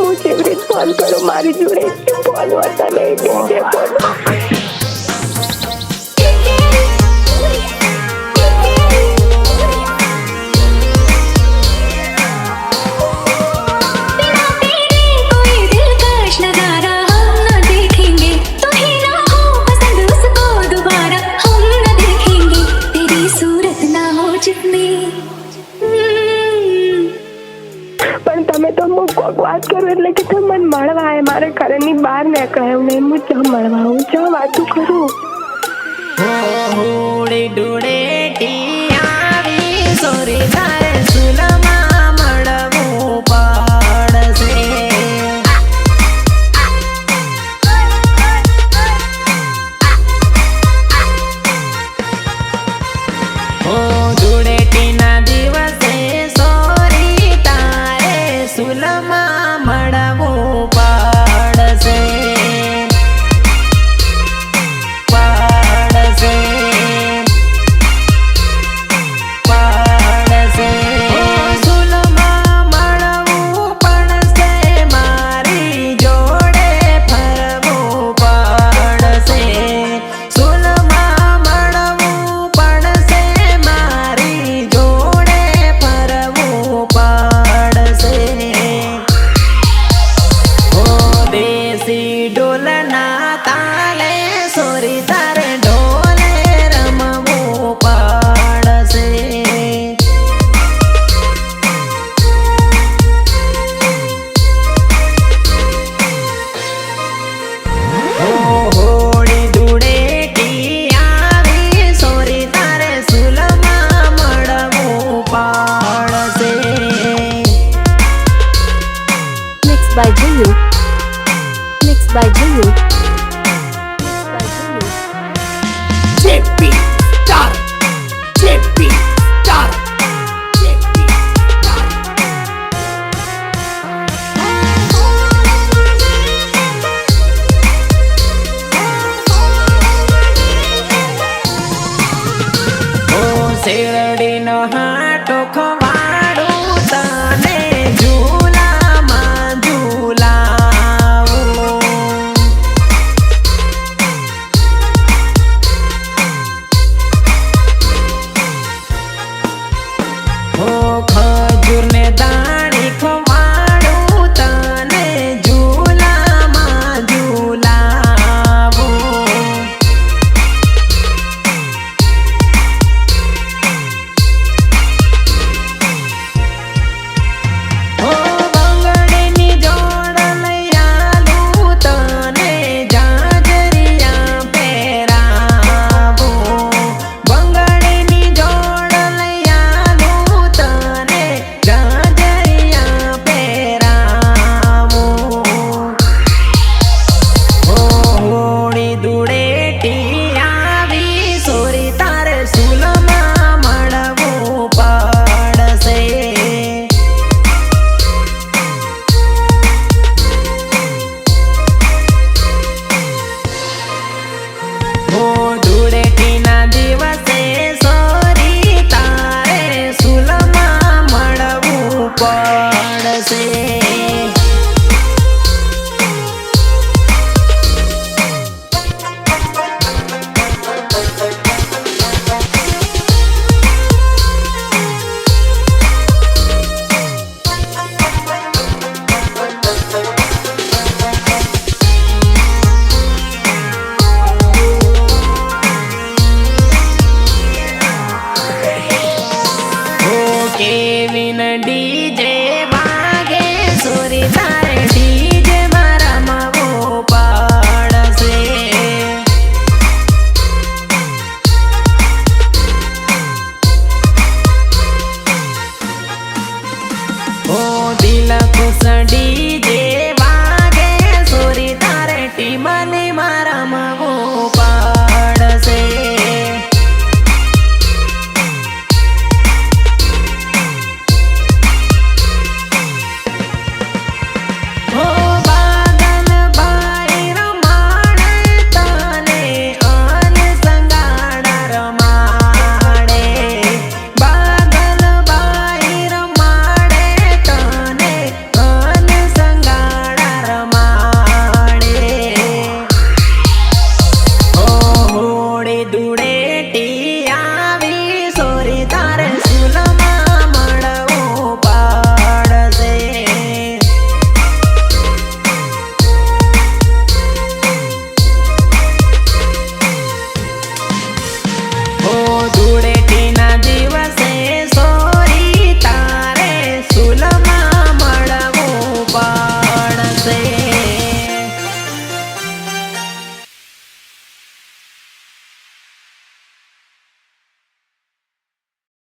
मुझे भी फ़ोन करो मारी जुड़े फ़ोन वाला नहीं देखे फ़ोन કરું એટલે કે તમે મને મળવા આવે મારે ઘરની બહાર નીકળાયું ને હું ચા મળવા આવું. ચા વાતું કરું. હોડી ડુડેટી આવી. Sorry by Jiyu. Mixed by Jiyu. DJ वागे सुरिता de.